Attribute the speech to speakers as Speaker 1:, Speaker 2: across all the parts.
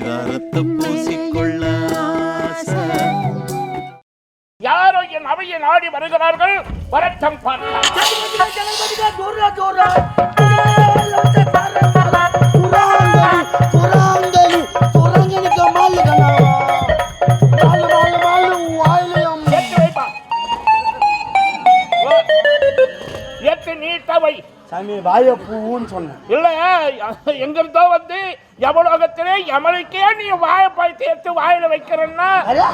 Speaker 1: பரிதாரத்தை பூசிக்கொள்ள.
Speaker 2: யாரோ என் அவையை நாடி வருகிறார்கள் வரட்டம் பார்க்கலாம் எட்டு வைப்பா ஓ. எட்டு நீட்டா வை
Speaker 3: சாமி வாய பூன்னு சொன்னேன்
Speaker 2: இல்ல எங்கிருந்தோ வந்து எவலோகத்திலே எமனுக்கே நீ வாழைப்பாய் தேர்த்து வாயில வைக்கிறன்னா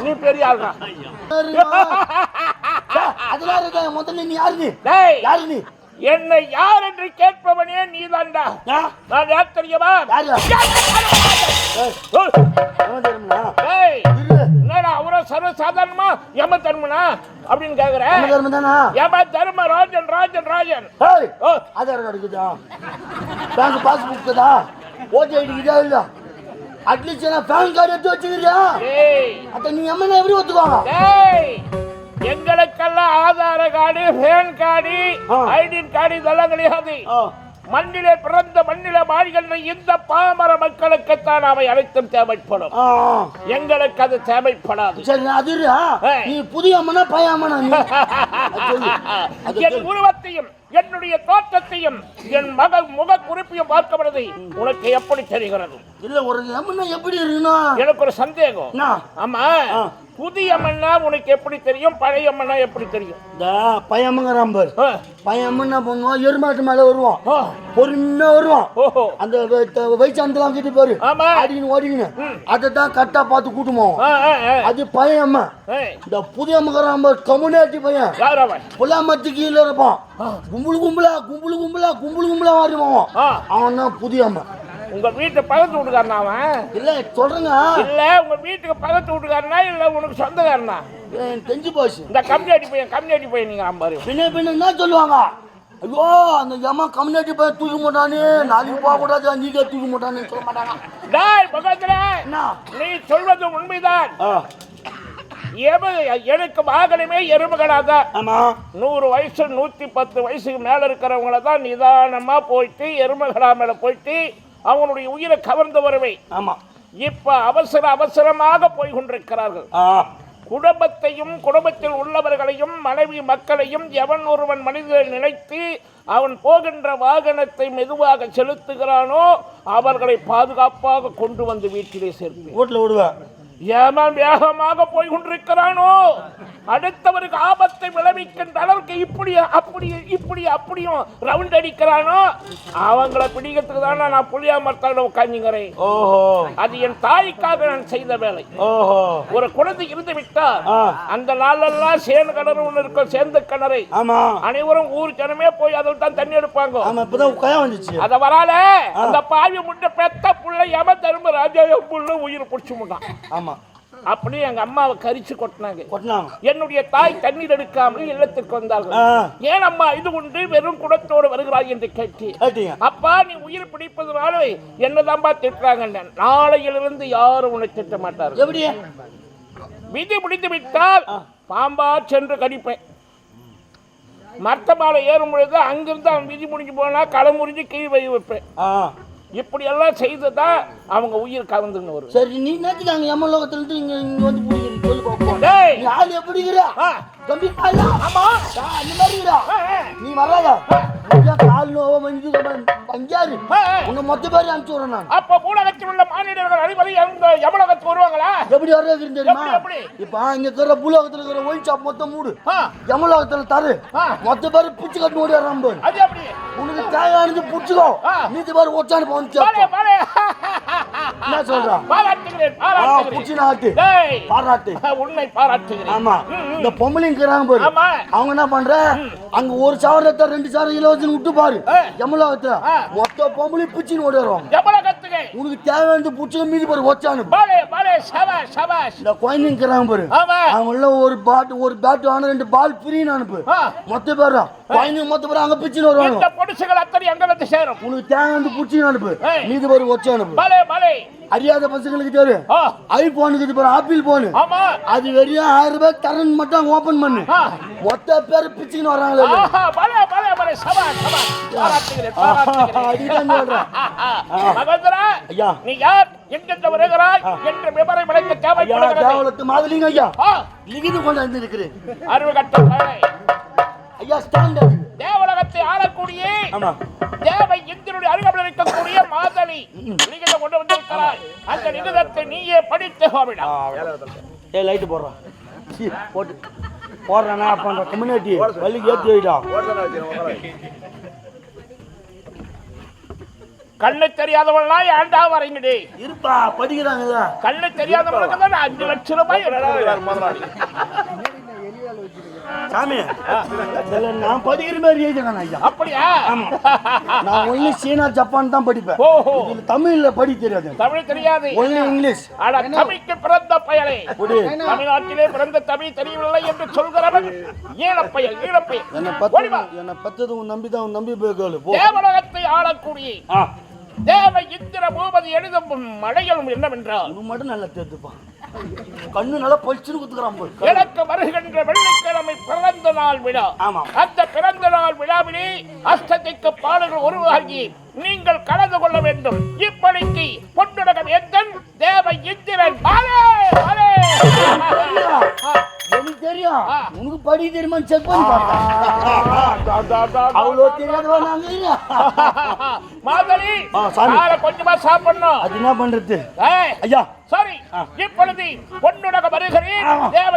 Speaker 2: நீ பெரிய ஆள் தான்
Speaker 3: முதல்ல நீ யாரு நீ
Speaker 2: டேய்
Speaker 3: யாரு நீ
Speaker 2: என்னை யார் என்று கேட்பவனே நீதான்டா
Speaker 3: ஆ?
Speaker 2: நான் யார்? தெரியுமா. என்னடா அவரோ சர்வ சாதாரணமா? யம தர்மனா அப்படின்னு கேக்குற.
Speaker 3: நம்ம தர்மம் தானா?
Speaker 2: Yama Dharma Rajan. Rajan Rajan
Speaker 3: Aadhaar card bank passbook ஓட்டு ஐடி இருக்குதா இல்ல அட்லீஸ்ட் நான் பேன் கார்டு எடுத்து வச்சுக்கிறியா அத்த நீ எம்மனை எப்படி ஒத்துக்குவாங்க
Speaker 2: எங்களுக்கெல்லாம் Aadhaar card PAN card. ID card இதெல்லாம் கிடையாது. மண்ணிலே பிறந்த மண்ணிலே வாழ்கின்ற இந்த பாமர மக்களுக்குத்தான் அவை அனைத்தும் தேவைப்படும். எங்களுக்கு அது தேவைப்படாது
Speaker 3: சரி அது. நீ புதிய அது சொல்லு. அது
Speaker 2: என். உருவத்தையும் என்னுடைய தோற்றத்தையும் என் மக முக குறிப்பையும் பார்க்கப்படுது. உனக்கு எப்படி தெரிகிறது?
Speaker 3: இல்ல ஒரு எம்மனா எப்படி இருக்கணும்
Speaker 2: எனக்கு ஒரு சந்தேகம்? ஆமா. புதிய மண்ணா உனக்கு எப்படி தெரியும்? பழைய மண்ணா எப்படி தெரியும்?
Speaker 3: இந்த பையம்மங்கிறான் பாரு. என்ன பண்ணுவான் எருமாட்டு மேல வருவான்.
Speaker 2: ஆ.
Speaker 3: பொறுமையா வருவான்.
Speaker 2: ஓஹோ.
Speaker 3: அந்த வயிற்றாந்தலாம் கிட்ட பாரு. அடின்னு ஓடிக்கின்னு. அதை தான் கரெக்டா பார்த்து கூட்டுமோம். அது
Speaker 2: ஏய்,
Speaker 3: இந்த புதிய அம்மங்கிறான் பாரு கம்யூனிட்டி பையன். புல்லாமத்து கீழே இருப்பான். கும்பல் கும்பலா கும்பல் கும்பலா கும்பல் கும்பலா வருவான்
Speaker 2: ஆ.
Speaker 3: அவன் தான் புதிய அம்மா
Speaker 2: உங்க வீட்டு பக்கத்து வீட்டுக்காரனா அவன்?
Speaker 3: இல்ல சொல்றேங்க.
Speaker 2: இல்ல உங்க வீட்டுக்கு பக்கத்து வீட்டுக்காரனா இல்ல உனக்கு சொந்தக்காரனா?
Speaker 3: தெரிஞ்சு போச்சு.
Speaker 2: இந்த கம்யூனிட்டி பையன் கம்யூனிட்டி பையன் நீங்க பாரு.
Speaker 3: பின்ன பின்ன சொல்லுவாங்க? ஐயோ அந்த எம்மா கம்யூனிட்டி பையன் தூக்க மாட்டானே நாளைக்கு போக கூடாது நீங்க தூக்க மாட்டானே சொல்ல மாட்டாங்க.
Speaker 2: டேய் பக்கத்துல.
Speaker 3: என்ன?
Speaker 2: நீ சொல்வது உண்மைதான். எனக்கு வாகனமே எருமைகளாதான்
Speaker 3: ஆமா.
Speaker 2: நூறு வயசு நூத்தி பத்து வயசுக்கு மேல இருக்கிறவங்கள தான் நிதானமா போயிட்டு எருமைகளா மேல போயிட்டு அவங்களுடைய உயிரை கவர்ந்து வருவேன்
Speaker 3: ஆமா.
Speaker 2: இப்ப அவசர அவசரமாக போய் கொண்டிருக்கிறார்கள் குடும்பத்தையும் குடும்பத்தில் உள்ளவர்களையும் மனைவி மக்களையும் எவன் ஒருவன் மனிதனை நினைத்து அவன் போகின்ற வாகனத்தை மெதுவாக செலுத்துகிறானோ அவர்களை பாதுகாப்பாக கொண்டு வந்து வீட்டிலே சேர்ப்பேன்.
Speaker 3: வீட்டுல விடுவேன்
Speaker 2: எவன் வேகமாக போய் கொண்டிருக்கிறானோ அடுத்தவருக்கு ஆபத்தை விளைவிக்கின்ற அளவுக்கு இப்படி அப்படி இப்படி அப்படியும் ரவுண்ட் அடிக்கிறானோ? அவங்கள பிடிக்கிறதுக்கு தானே நான் புளியா மரத்தாட உட்காந்துங்கிறேன்
Speaker 3: ஓஹோ.
Speaker 2: அது என் தாய்க்காக நான் செய்த வேலை.
Speaker 3: ஓஹோ.
Speaker 2: ஒரு குழந்தை இருந்து விட்டால்
Speaker 3: ஆ.
Speaker 2: அந்த நாளெல்லாம் சேனு கிணறு ஒன்று இருக்கும் சேர்ந்த கிணறு
Speaker 3: ஆமா.
Speaker 2: அனைவரும் ஊர் ஜனமே போய் அதில் தான் தண்ணி எடுப்பாங்க.
Speaker 3: ஆமா இப்பதான் வந்துச்சு.
Speaker 2: அத வரால அந்த பாவி முட்டை பெத்த புள்ள எம தரும ராஜா புள்ள உயிர் பிடிச்சு முட்டான்.
Speaker 3: ஆமா.
Speaker 2: அப்படி எங்க அம்மாவை கரிச்சு கொட்டினாங்க. என்னுடைய தாய் தண்ணீர் எடுக்காமல் இல்லத்திற்கு வந்தார்கள். ஏன் அம்மா இது உண்டு வெறும் குடத்தோடு வருகிறாய் என்று கேட்டு. அப்பா நீ உயிர் பிடிப்பதனால என்னதான்பா திட்டுறாங்க நாளையிலிருந்து யாரும் உன்னை திட்ட மாட்டார்கள்.
Speaker 3: எப்படி?
Speaker 2: விதி முடிந்து விட்டால் பாம்பா சென்று கடிப்பேன். மரத்த மாலை ஏறும் பொழுது அங்கிருந்து அவன் விதி முடிஞ்சு போனா களை முறிஞ்சு கீழ் வை வைப்பேன்.
Speaker 3: இப்படியெல்லாம்
Speaker 2: இப்படி அவங்க உயிர் கலந்துன்னு வரும்
Speaker 3: சரி நீ நேற்றுக்கு அங்கே எம்ம லோகத்துல இருந்து இங்க இங்க வந்து நீ ஆள் எப்படி இருக்கிற ஆளா
Speaker 2: ஆமா.
Speaker 3: அந்த மாதிரி இருக்கிறா நீ வராத கால் நோவ மஞ்சு பஞ்சாரு. உன்னை மொத்த பேர் அனுப்பிச்சு விடுறேன் நான்.
Speaker 2: அப்ப பூலகத்தில் உள்ள மாநிலங்கள் அனைவரும் எந்த எவ்வளவுக்கு வருவாங்களா?
Speaker 3: எப்படி வர்றது தெரியுமா? இப்ப இங்க இருக்கிற பூலோகத்துல இருக்கிற ஒயின் ஷாப் மொத்தம் மூடு. எமலோகத்துல தரு. மொத்த பேர் பிச்சு கட்டு ஓடி வர்றான் உனக்கு தேவையானது பிடிச்சிக்கோ. மீதி பேர் ஒச்சானு போன்னு
Speaker 2: பாலே
Speaker 3: கேட்போம்
Speaker 2: பாலே
Speaker 3: என்ன சொல்றா?
Speaker 2: பாராட்டுகிறேன் பாராட்டுகிறேன்.
Speaker 3: பாராட்டு.
Speaker 2: உன்னை பாராட்டுகிறேன்.
Speaker 3: ஆமா. இந்த பொம்பளைங்கிறாங்க பாரு. அவங்க என்ன பண்ற? அங்க ஒரு சாவரத்தை ரெண்டு சாவரம் இலவசம் விட்டு பாரு. எமலோகத்துல. மொத்த பொம்பளை பிச்சின்னு ஓடி வருவாங்க
Speaker 2: எவ்வளவுக்கு
Speaker 3: உனக்கு தேவையானது பிடிச்ச மீதி பாரு ஒச்சானு. இந்த பாரு. அவங்கள ஒரு பாட்டு ஒரு பேட் வாங்க ரெண்டு பால் ஃப்ரீன்னு அனுப்பு. மொத்த பேரும் குழந்தைங்க மொத்த பேரும் அங்க பிச்சுன்னு வருவாங்க
Speaker 2: இந்த பொடிசுகள் அத்தனை எங்க வந்து சேரும்?
Speaker 3: உனக்கு தேவையானது பிடிச்சின்னு அனுப்பு. மீதி பாரு ஒச்ச அனுப்பு. அறியாத பசங்களுக்கு
Speaker 2: ஆ,
Speaker 3: ஐபோனுக்கு இது பாரு ஆப்பிள் போனு அது வெறும் ஆயிரம் ரூபாய் தரன் மட்டும் ஓபன் பண்ணு. மொத்த பேர் பிச்சுக்கின்னு வர்றாங்களே. அதுதான் சொல்றேன் ஐயா.
Speaker 2: நீ யார்? எங்கிருந்து வருகிறாய் என்று விளக்க
Speaker 3: ஐயா
Speaker 2: தேவைப்படுகிறது
Speaker 3: மாதிரிங்க ஐயா. லிகிது கொண்டு வந்து இருக்கிறேன்
Speaker 2: அறிவு கட்ட பயலே.
Speaker 3: ஐயா ஸ்டாண்டர்ட்
Speaker 2: தேவலகத்தை ஆளக்கூடிய
Speaker 3: ஆமா.
Speaker 2: தேவை இந்திரனுடைய அருகாமையில் இருக்கக்கூடிய மாதளி லிகிதம் கொண்டு வந்திருக்கிறாய் அந்த நிகிதத்தை நீயே படித்து கோவிடா
Speaker 3: ஏய் லைட் போடுறான் சீ, போட்டு. போடுறானா அப்ப அந்த கம்யூனிட்டி வள்ளிக்கு ஏற்றி வைடா.
Speaker 2: கண்ணு தெரியாதவனா ஏன்டா வரீங்கடி.
Speaker 3: இருப்பா படிக்கிறாங்கல்ல
Speaker 2: கண்ணு தெரியாதவனுக்கு தான் அஞ்சு லட்சம் ரூபாய்.
Speaker 3: சாமி. இதுல நான் படிக்கிற மாதிரி எழுதுறேன் ஐயா?
Speaker 2: அப்படியா?
Speaker 3: நான் ஒன்லி சீனா ஜப்பான் தான் படிப்பேன்.
Speaker 2: ஓஹோ.
Speaker 3: தமிழ்ல தெரியாது
Speaker 2: தமிழ் தெரியாது.
Speaker 3: Only English.
Speaker 2: ஆனா தமிழுக்கு பிறந்த பயலே.
Speaker 3: புடி
Speaker 2: தமிழ்நாட்டிலே பிறந்த தமிழ் தெரியவில்லை என்று சொல்கிறவன் ஈழப்பயல் ஈழப்பயல்.
Speaker 3: என்னை. பத்து என்னை பத்தது உன் நம்பி தான் உன் நம்பி போய் கேளு போ.
Speaker 2: தேவலகத்தை ஆளக்கூடிய தேவ இந்திர பூபதி எழுதும் மடைகளும் என்னவென்றால்
Speaker 3: உனக்கு மட்டும் நல்லா தேர்த்துப்பான் கண்ணு நல்லா பளிச்சுன்னு குத்துக்கிறான் போய்
Speaker 2: எனக்கு வருகின்ற வெள்ளிக்கிழமை பிறந்த நாள் விழா.
Speaker 3: ஆமாம்.
Speaker 2: அந்த பிறந்த நாள் விழாவிலே அஷ்டதிக்கு பாடல்கள் உருவாகி நீங்கள் கலந்து கொள்ள வேண்டும். இப்படிக்கு பொன்னுடகம் எந்தன் தேவ இந்திரன்? பாலே, பாலே.
Speaker 3: தெரியும். உனக்கு படி தெரியுமான்னு செக் பண்ணி. அவ்வளோ தெரியாதவா நாங்க.
Speaker 2: மாதளி கொஞ்சமா சாப்பிடணும்.
Speaker 3: அது என்ன பண்றது?
Speaker 2: ஏய்,
Speaker 3: ஐயா.
Speaker 2: சரி இப்பொழுது பொன்னுடக வருகிறேன். தேவ